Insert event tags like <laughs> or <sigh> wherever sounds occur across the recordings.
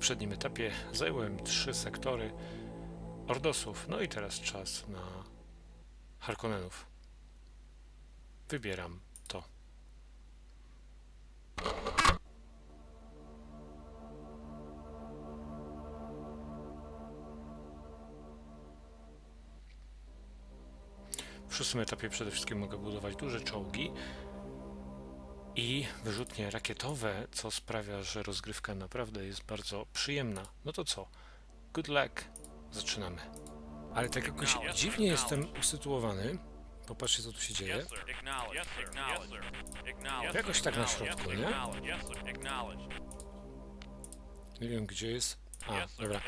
poprzednim etapie zająłem trzy sektory Ordosów. No i teraz czas na Harkonnenów. Wybieram to. W szóstym etapie przede wszystkim mogę budować duże czołgi i wyrzutnie rakietowe, co sprawia, że rozgrywka naprawdę jest bardzo przyjemna. No to co? Good luck. Zaczynamy. Ale tak jakoś dziwnie jestem usytuowany. Popatrzcie, co tu się dzieje. Jakoś tak na środku, nie? Nie wiem, gdzie jest... A, dobra.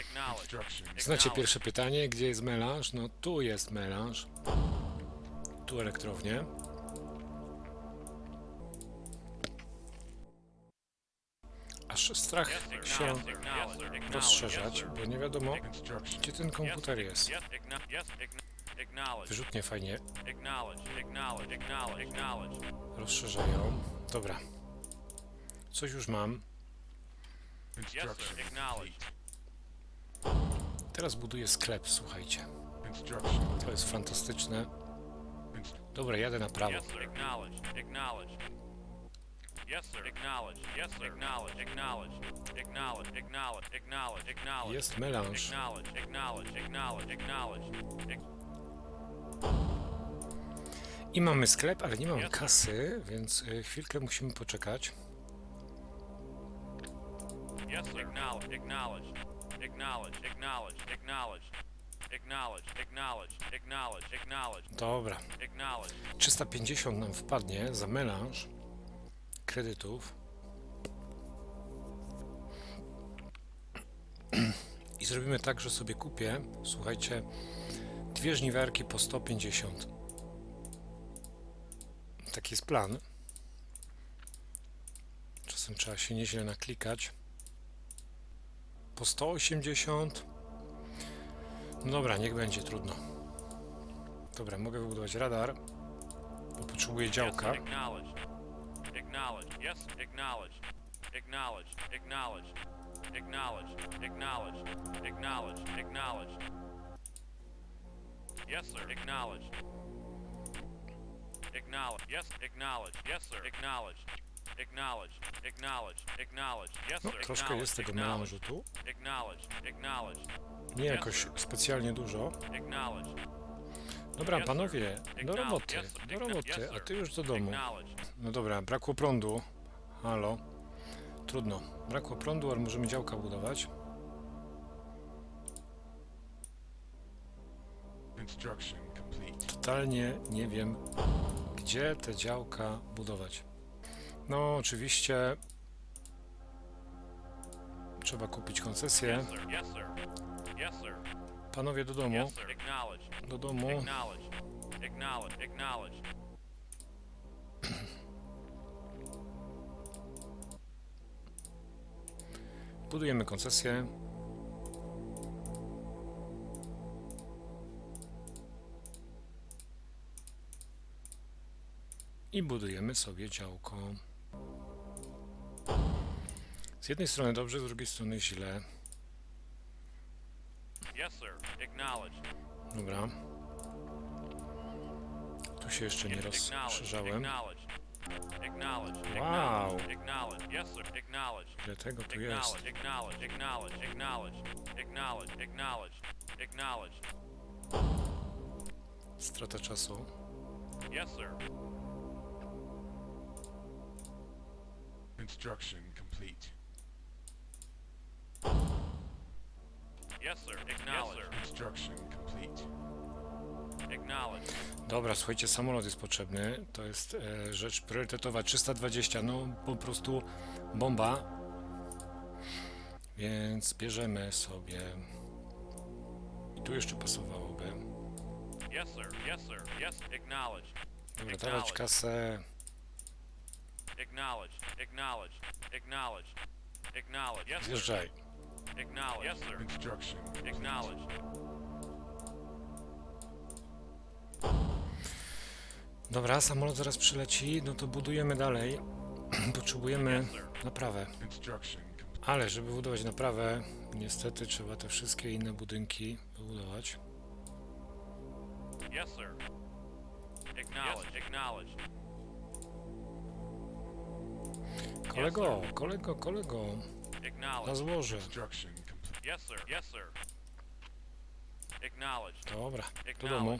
Znacie pierwsze pytanie, gdzie jest melanż? No tu jest melanż. Tu elektrownie. Aż strach się rozszerzać, bo nie wiadomo, gdzie ten komputer jest. Wyrzutnie fajnie rozszerzają. Dobra. Coś już mam. Teraz buduję sklep, słuchajcie. To jest fantastyczne. Dobra, jadę na prawo. Yes, sir. Acknowledge. Yes, sir. Acknowledge. Acknowledge. Acknowledge. Acknowledge. Acknowledge. Acknowledge. Jest melanż. Acknowledge. Acknowledge. Acknowledge. Acknowledge. I mamy sklep, ale nie mamy kasy, więc chwilkę musimy poczekać. Yes, sir. Acknowledge. Acknowledge. Acknowledge. Acknowledge. Acknowledge. Acknowledge, acknowledge, acknowledge, acknowledge. Dobra. 350 nam wpadnie za melanż kredytów. I zrobimy tak, że sobie kupię, słuchajcie, dwie żniwiarki po 150. Taki jest plan. Czasem trzeba się nieźle naklikać. Po 180. No dobra, niech będzie, trudno. Dobra, mogę wybudować radar, bo potrzebuję działka. Acknowledged. Yes, acknowledged. Acknowledged. Acknowledged. Acknowledged. Acknowledged. Acknowledged. Acknowledged. Yes, sir. Acknowledged. Acknowledged. Yes, acknowledged. Yes, sir. Acknowledged. Acknowledged. Acknowledged. Acknowledged. Yes, sir. tego Acknowledged. melanżu tu. Acknowledged. Acknowledged. Nie jakoś specjalnie dużo. Acknowledged. Dobra, panowie, do roboty, do roboty, a ty już do domu. No dobra, brakło prądu. Halo. Trudno. Brakło prądu, ale możemy działka budować. Totalnie nie wiem, gdzie te działka budować. No, oczywiście trzeba kupić koncesję. Panowie do domu. Do domu. Acknowledged. Acknowledged. Acknowledged. Budujemy koncesję. I budujemy sobie działko. Z jednej strony dobrze, z drugiej strony źle. Yes, sir. Acknowledged. Dobra. Tu się jeszcze nie rozszerzałem. Wow! Ile tego tu jest? Strata czasu. Yes, sir. Instruction complete. Yes, sir. Acknowledge. Yes, sir. Instruction complete. Dobra, słuchajcie, samolot jest potrzebny. To jest e, rzecz priorytetowa 320. No po prostu bomba. Więc bierzemy sobie. I tu jeszcze pasowałoby. Yes, sir. Yes, sir. Yes. Acknowledged. Dobra, dawać kasę. Acknowledged. Acknowledged. Acknowledged. Acknowledged. Yes, sir. Zjeżdżaj. Acknowledged. Yes, sir. Construction complete. Acknowledged. Dobra, samolot zaraz przyleci. No to budujemy dalej. <clears throat> Potrzebujemy naprawę. Ale żeby budować naprawę, niestety trzeba te wszystkie inne budynki wybudować. Yes, sir. Acknowledged. Acknowledged. Kolego, kolego, kolego, na złoże. Construction complete. Yes, sir. Yes, sir. Acknowledged. Dobra, do domu.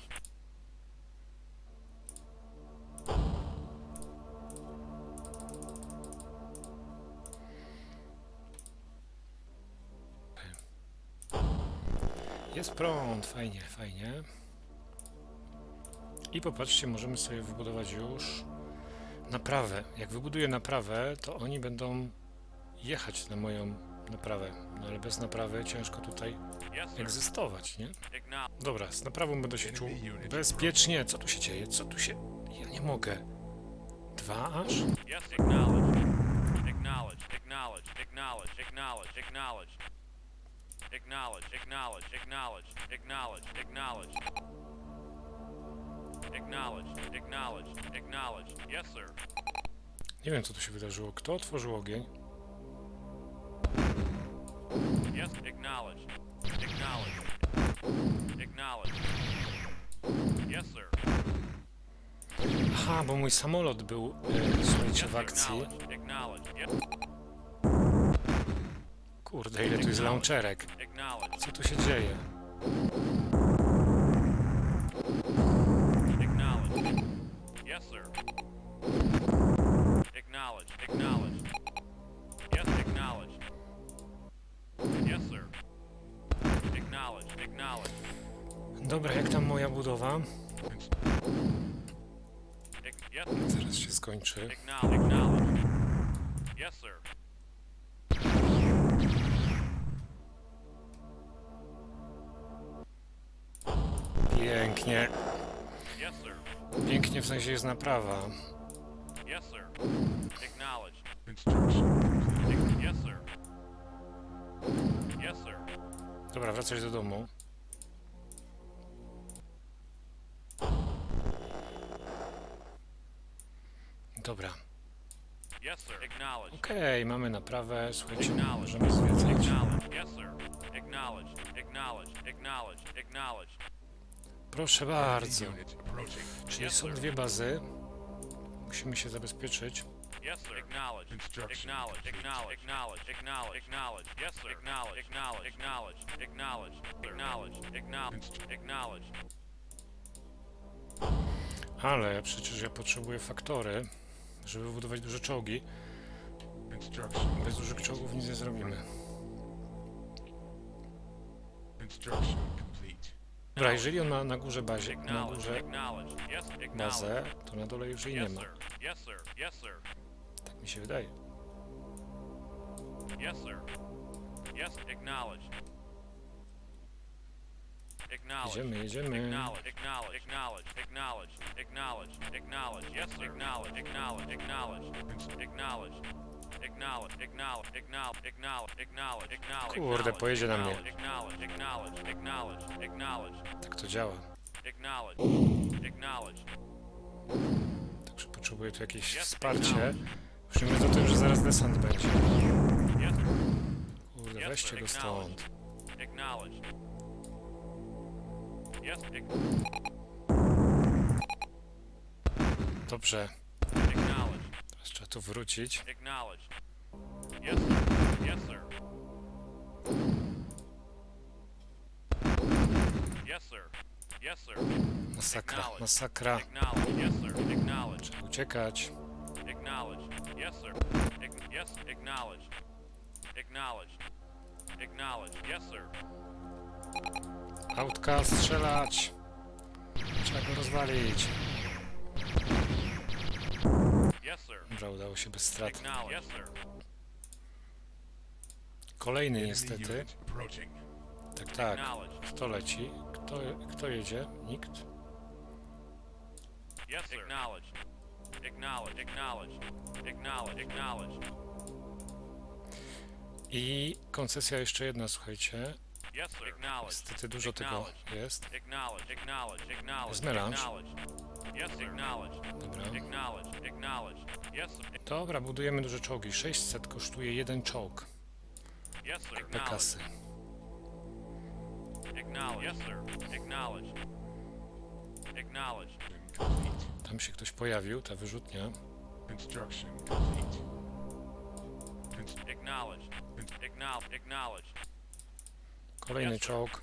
Jest prąd, fajnie, fajnie. I popatrzcie, możemy sobie wybudować już naprawę. Jak wybuduję naprawę, to oni będą jechać na moją naprawę. No ale bez naprawy ciężko tutaj egzystować, nie? Dobra, z naprawą będę się czuł bezpiecznie. Co tu się dzieje? Co tu się... Ja nie mogę. Dwa aż? Yes, acknowledged. Acknowledged. Acknowledged. Acknowledged. Acknowledge, acknowledge, acknowledge, acknowledge, acknowledge. Acknowledge, acknowledge, acknowledge. Yes, sir. Nie wiem, co tu się wydarzyło. Kto otworzył ogień? Yes, acknowledge. Acknowledge. Acknowledge. Yes, sir. Aha, bo mój samolot był, e, słuchajcie, w akcji. Acknowledge. Acknowledge. Yes. Kurde, ile tu jest launcherek. Co tu się dzieje? Yes, sir. Yes, sir. Dobra, jak tam moja budowa? Zaraz się skończy. Acknowledged. Yes, sir. pięknie. Pięknie w sensie jest naprawa. Dobra, wracaj do domu. Dobra. Okej, okay, mamy naprawę, słuchajcie, możemy zwiedzać. Yes, sir. Acknowledged. Acknowledged. Proszę bardzo. Czyli są dwie bazy. Musimy się zabezpieczyć. Acknowledge. Acknowledge. Acknowledge. Acknowledge. Ale przecież ja potrzebuję faktory, żeby budować duże czołgi. Bez dużych czołgów nic nie zrobimy. Instruction. Dobra, jeżeli on ma na górze bazie, na górze bazę, to na dole już jej nie ma. Tak mi się wydaje. Jedziemy, jedziemy. Acknowledge, acknowledge, acknowledge, acknowledge, acknowledge, acknowledge, acknowledge, acknowledge, acknowledge, Kurde, pojedzie na mnie. Tak to działa. Także potrzebuję tu jakieś wsparcie. Już nie mówiąc o tym, że zaraz desant będzie. Kurde, weźcie go stąd. Dobrze trzeba tu wrócić. acknowledge, yes, sir, yes, sir, yes, sir, yes, sir. Masakra, masakra. Acknowledge. Yes, sir. Acknowledge. Trzeba uciekać. Acknowledge. Yes, sir. Ac- yes, sir. Autka, strzelać! Trzeba go rozwalić. Dobra, udało się bez strat. Kolejny niestety. Tak, tak. Kto leci? Kto, kto jedzie? Nikt. I koncesja jeszcze jedna, słuchajcie. Niestety dużo tego jest. Zmelanż. Yes. Dobra. Acknowledge. Acknowledge. Yes, sir. Dobra, budujemy duże czołgi. 600 kosztuje jeden czołg. Yes, sir. Pekasy. Yes, sir. Complete. Tam się ktoś pojawił, ta wyrzutnia. Construction complete. Const-. Kolejny Yes, sir. czołg.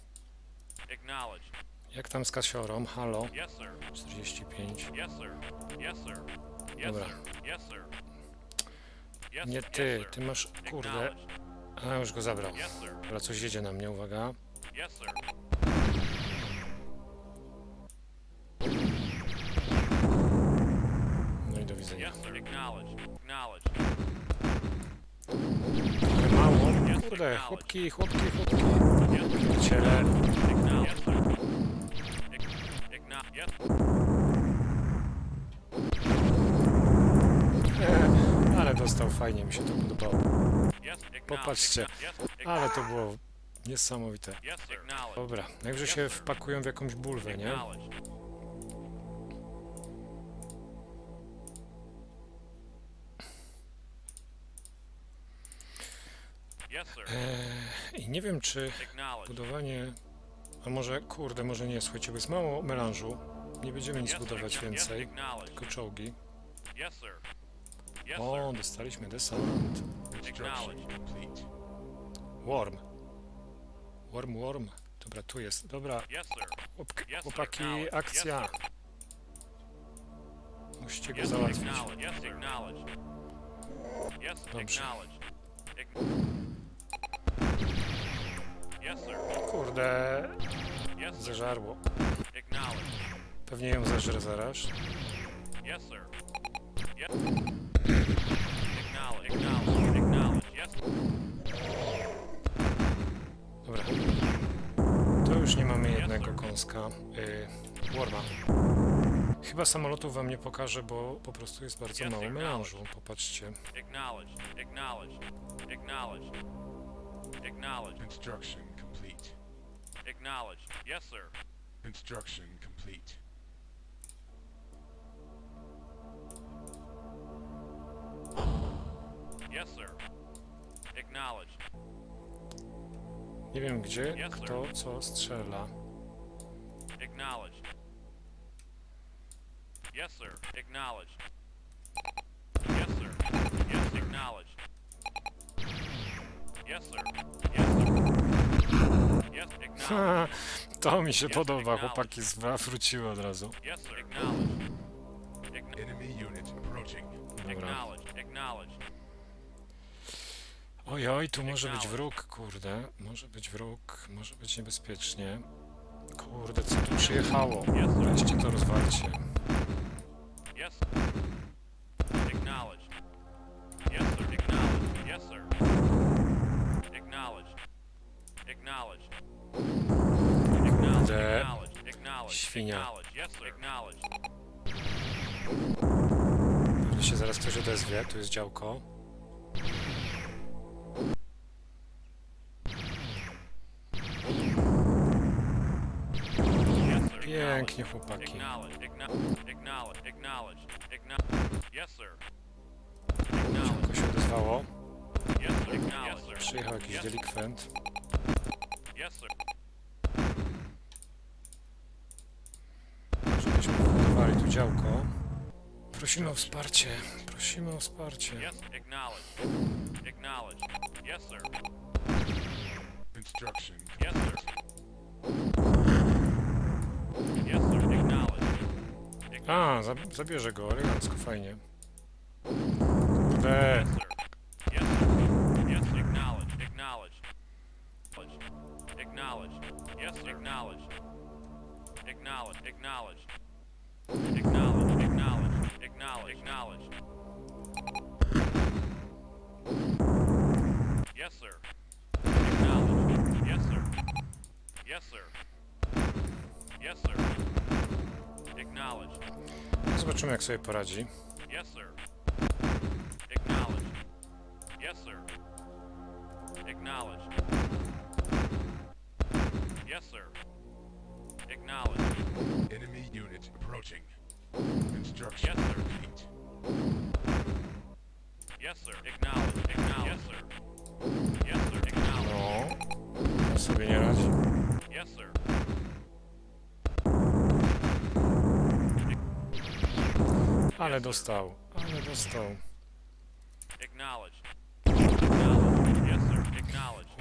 Jak tam z kasiorą? Halo? Yes, sir. 45. Yes, sir. Yes, sir. Yes, Dobra. Nie ty, ty masz... Kurde. A, już go zabrał. Dobra, coś jedzie na mnie, uwaga. No i do widzenia. Mało. Kurde, chłopki, chłopki, chłopki. Ciele. Acknowledge. Yes, sir. Acknowledge. Yes. E, ale dostał fajnie, mi się to podobało. Popatrzcie. Ale to było niesamowite. Dobra, najwyżej się wpakują w jakąś bulwę, nie? Eee, I nie wiem, czy budowanie... A może, kurde, może nie, słuchajcie, bo jest mało melanżu. Nie będziemy nic budować więcej, tylko czołgi. O, dostaliśmy desant. Worm. Worm, worm. Dobra, tu jest. Dobra, chłopaki, akcja. Musicie go załatwić. Dobrze. Kurde, zeżarło. Pewnie ją zeżre zaraz. Yes, sir. Yes. Acknowledge. Acknowledge. Acknowledge. Yes. Dobra. To już nie mamy jednego kąska. Yy, Worma. Chyba samolotów wam nie pokażę, bo po prostu jest bardzo mało melanżu. Popatrzcie. Acknowledge. Acknowledge. Acknowledge. Acknowledge. Construction complete. Acknowledge. Yes, sir. Construction complete. Yes, sir. Acknowledged. Nie wiem gdzie, Yes, sir. kto co strzela. Acknowledge. Yes, sir. Acknowledge. Yes, sir. Yes, acknowledge. Yes, sir. Yes, sir. <laughs> To mi się podoba, chłopaki zwróciły od razu. Dobra. Ojoj, tu może być wróg, kurde. Może być wróg, może być niebezpiecznie. Kurde, co tu przyjechało? Weźcie to rozwalcie. Acknowledge. Acknowledge. Kurde. Acknowledge. Acknowledge. Świnia. Acknowledge. Yes, sir. Pewnie się zaraz ktoś odezwie, tu jest działko. Yes, sir. Pięknie, chłopaki. Acknowledge. Acknowledge. Acknowledge. Acknowledge. Acknowledge. Yes, sir. Acknowledge. Działko się odezwało. Yes, sir. Przyjechał jakiś delikwent. Yes, sir. Żebyśmy budowali tu działko. Prosimy o wsparcie. Prosimy o wsparcie. Yes, acknowledge. Acknowledge. Yes, sir. Construction Yes, sir. Yes, sir. Acknowledge. Acknowledge. A, zab- zabierze go, elegancko, fajnie. Kurde, Yes, sir. Yes, sir. Acknowledge. Acknowledge. Acknowledge. Acknowledge. Acknowledge. Acknowledge. Acknowledge. Yes, sir. Acknowledge. Yes, sir. Yes, sir. Yes, sir. Acknowledge. zobaczymy jak sobie poradzi. Yes, sir. Acknowledge. Yes, sir. Acknowledge. Yes, sir. Acknowledge. Enemy unit approaching. Construction Yes, sir. complete. Yes, sir. Acknowledge. Acknowledge. Yes, sir. Yes, sir. Acknowledge. sobie nie radzi. Yes, sir. Ale dostał, ale dostał. Acknowledged.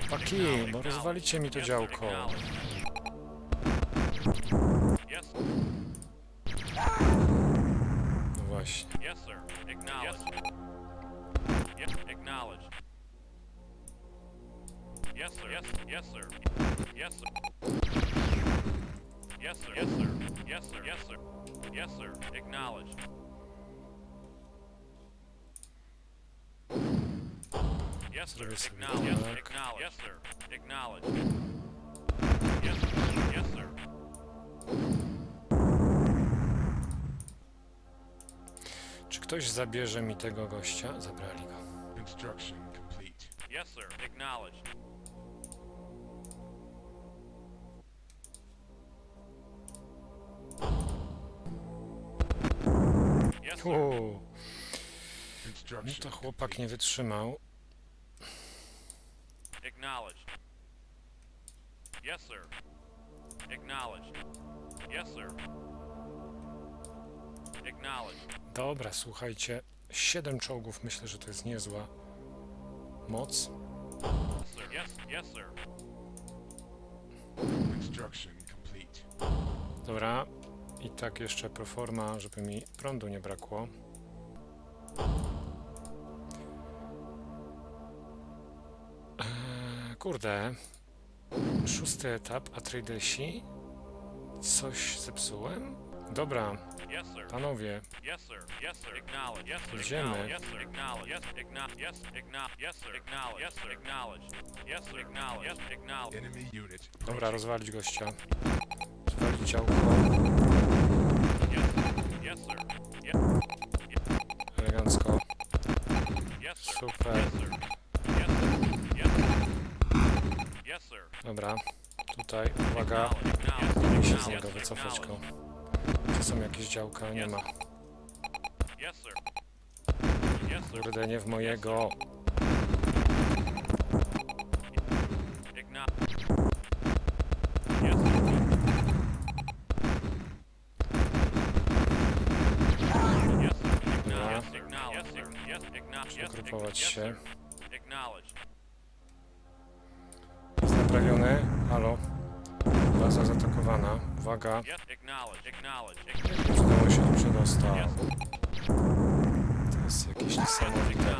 Chłopaki, Acknowledged. bo rozwalicie mi to działko. Acknowledged. No właśnie. yes, sir. Acknowledged. Yes, acknowledged. Sir. Yes, sir. Yes, sir. Yes, sir. Yes, sir. Yes, sir. Yes, sir. Yes, sir. Yes, tak. Acknowledged. Yes, sir. Acknowledged. Yes, sir. Yes, sir. Czy ktoś zabierze mi tego gościa? Zabrali go. Construction complete. Yes, sir. Acknowledged. Yes, sir. Uuu, no to chłopak complete. nie wytrzymał. Acknowledged. Yes, sir. Acknowledged. Yes, sir. Acknowledged. Dobra, słuchajcie. Siedem czołgów myślę, że to jest niezła moc. Yes, sir. Yes, yes, sir. Construction complete. Dobra. I tak jeszcze proforma, żeby mi prądu nie brakło. Sir. Acknowledge. Yes, sir. Acknowledge. Yes, acknowledge. Enemy unit. Dobra, rozwalić gościa. Rozwalić. Yes, Elegancko. Super. Yes, sir. Yes, sir. Yes, sir. Yes, sir. Dobra, tutaj, uwaga. Acknowledge. muszę z niego wycofać go. Czy są jakieś działka? Nie ma. Kurde, nie w mojego. Dobra. Przegrupować się. Naprawiony. Halo. Baza zaatakowana. Uwaga. Znowu się tu przedostał. To jest jakieś niesamowite.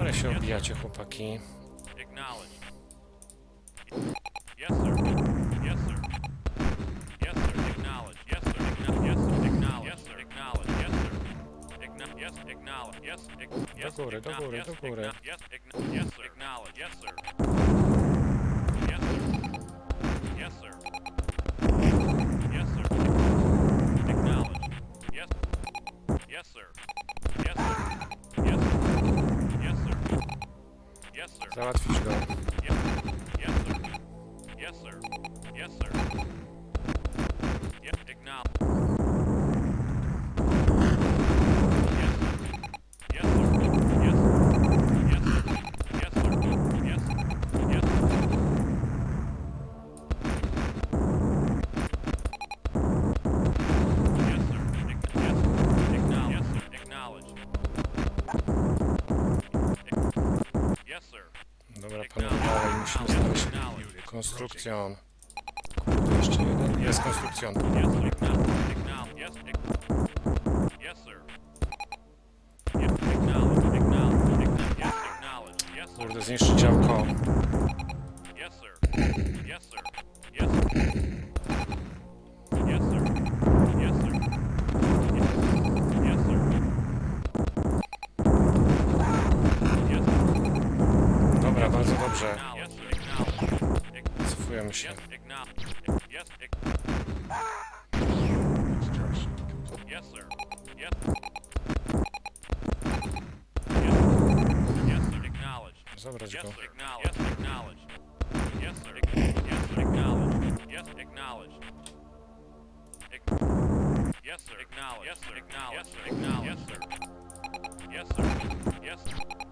Ale się obijacie, chłopaki. Yes, sir. Yes, acknowledge. Yes, yes, góry, do góry, do góry. Yes, yes. Acknowledge. Yes, sir. Yes, sir. Yes, sir. Yes, sir. Acknowledge. Yes. Yes, sir. Yes, sir. Yes, sir. Yes, sir. Yes, sir. Załatwić go. Yes, yes, sir. Yes, sir. Yes, sir. Yes, acknowledge. Konstrukcjon. Kurde, jeszcze jeden. Jest konstrukcjon. Yes, sir. Acknowledge. вообще. Забрать гол. Yes, sir. Acknowledge. Yes, sir. Acknowledge. Yes, sir. Acknowledge. Yes, sir. Yes, sir. Yes, sir.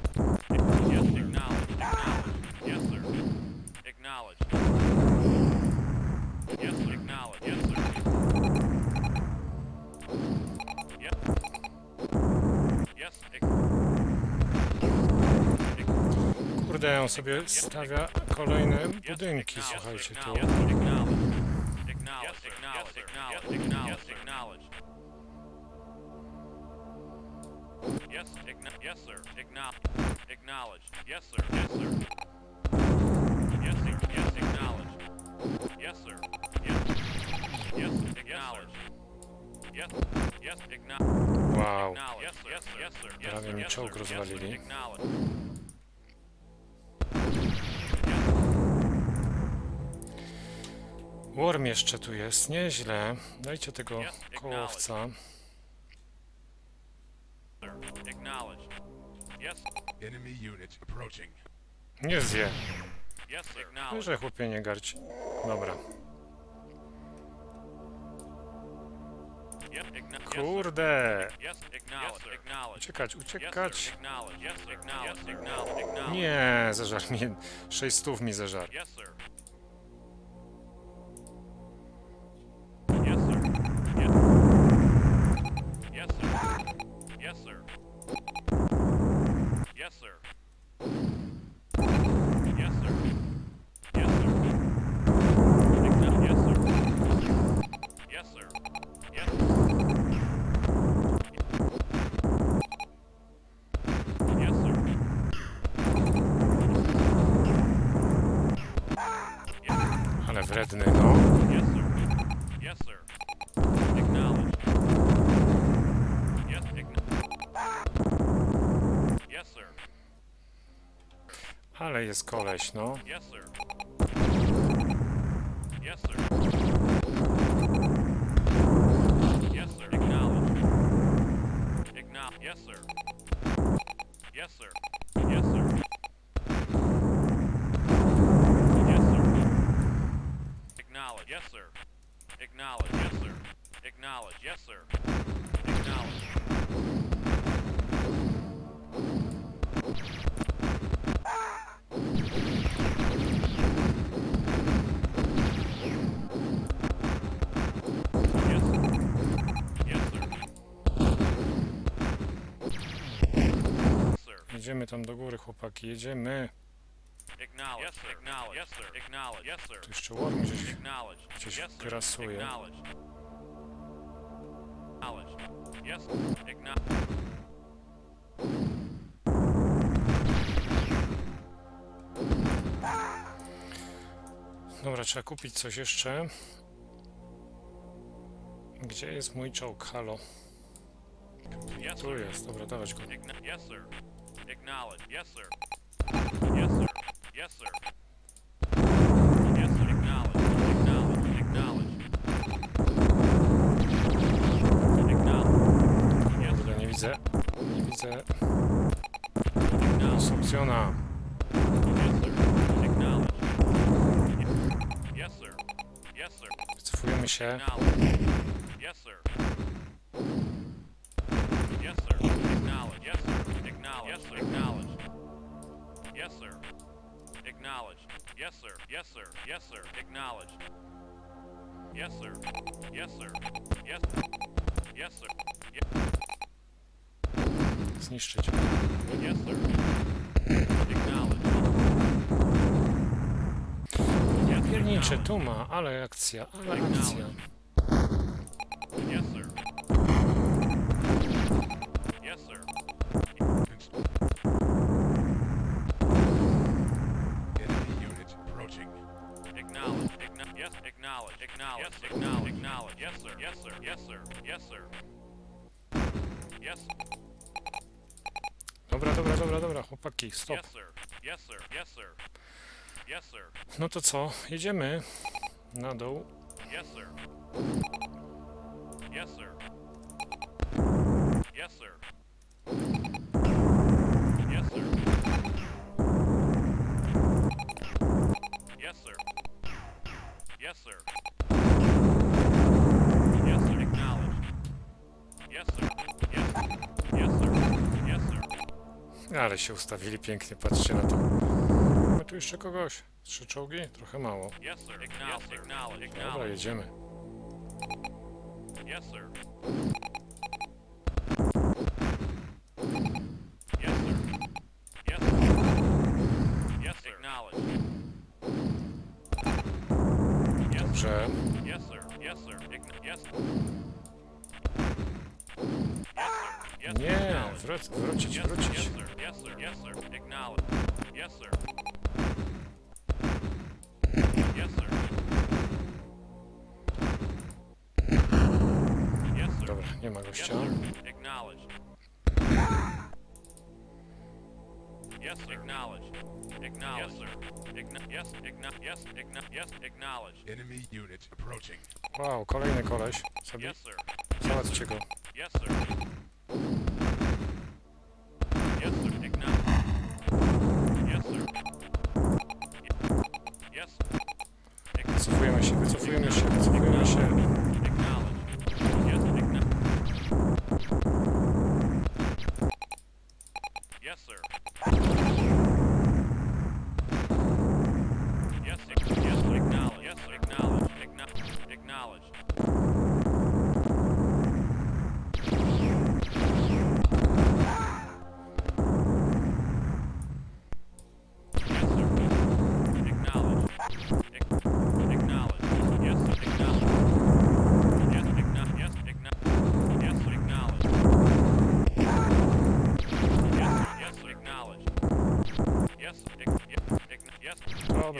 on sobie stawia kolejne budynki, słuchajcie, tu. Sir. Wow. Prawie mi czołg rozwalili. Worm jeszcze tu jest, nieźle. Dajcie tego kołowca. Nie zje. Że chłopie nie garć. Dobra. Kurde! Uciekać, uciekać! Nie, zeżar mnie. 600 mi zeżar. Yes, sir. Ale wredny, no. Ale jest koleś, no. Yes, sir. Yes, sir. Yes, sir. Yes, sir. Yes, sir. Acknowledge. Yes, sir. Acknowledge. Yes, sir. Acknowledge. Yes, sir. Acknowledge. Yes, Jedziemy tam do góry, chłopaki, jedziemy. Acknowledge. Yes, sir. Acknowledge. Yes, sir. Acknowledge. Yes, sir. Tu jeszcze worm gdzieś. Acknowledge. Gdzieś yes, sir. grasuje. Acknowledge. Acknowledge. Yes, acknowledge. Dobra, trzeba kupić coś jeszcze. Gdzie jest mój czołg? Halo. Yes, Tu sir. jest, dobra, dawać go. Acknow- yes, sir. Acknowledge. Yes, sir. Yes, sir. Yes, sir. Yes, sir. Acknowledge. Acknowledge. Acknowledge. Acknowledge. Yes, Kurde, nie widzę. Nie widzę. acknowledge. Sumpcjona. Yes, sir. Acknowledge. Yes, sir. Yes, sir. Wycofujemy się. Acknowledge. Yes, sir. Yes, sir. Acknowledge. Yes, sir. Acknowledge. Yes, sir. Acknowledge. Yes, sir. Acknowledge. Yes, sir. Yes, sir. Yes, sir. Acknowledge. Yes, sir. Yes, sir. Yes. Yes, sir. Zniszczyć. Yes, sir. Acknowledge. Yes, Piernicze, tu ma, ale akcja, ale akcja. Yes, sir. Yes, acknowledge. Acknowledge. Yes, acknowledge. Acknowledge. Yes, sir. Yes, sir. Yes, sir. Yes, sir. Yes. Dobra, dobra, dobra, dobra, chłopaki, stop. Yes, sir. Yes, sir. Yes, sir. Yes, sir. No to co, jedziemy. Na dół. Yes, sir. Yes, sir. Yes, sir. Yes, sir. Yes, sir. Yes, sir. Yes, sir. Acknowledged. Yes, sir. Yes. Yes, sir. Yes, sir. Ale się ustawili pięknie, patrzcie na to. Mamy tu jeszcze kogoś. Trzy czołgi? Trochę mało. Yes, sir. Acknowledged. Acknowledged. Dobra, Acknowledged. jedziemy. Yes, sir. Yes, sir. Yes, sir. Yes, sir. Acknowledged. Yes, sir. Dobrze. Yes, sir. Yes, sir. Ign- yes. Yes, sir. Yes, sir. Nie, Acknowledged. wróć, wrócić, Yes, wrócić. yes, sir. Yes, sir. Yes, sir. Acknowledged. Yes, sir. Yes, sir. Yes, sir. Dobra, nie ma Yes, gościa. sir. Acknowledged. Yes, sir. Acknowledged. Acknowledged. Yes, sir. Igno- yes, igno- yes, igno- yes, acknowledged. Enemy unit approaching. Wow, kolejny koleś. Sobie Yes, sir. załatwcie go. Yes, sir. Yes, sir. Acknowledged. Yes, sir. Yes. Wycofujemy się, wycofujemy się, wycofujemy się.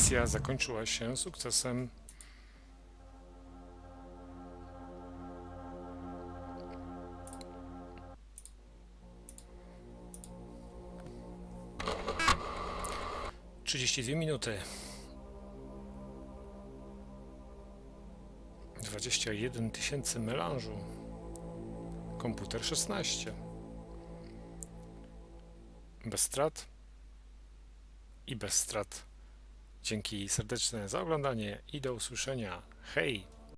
Misja zakończyła się sukcesem. Trzydzieści dwie minuty. Dwadzieścia jeden tysięcy melanżu. Komputer szesnaście. Bez strat i bez strat. Dzięki serdeczne za oglądanie i do usłyszenia. Hej!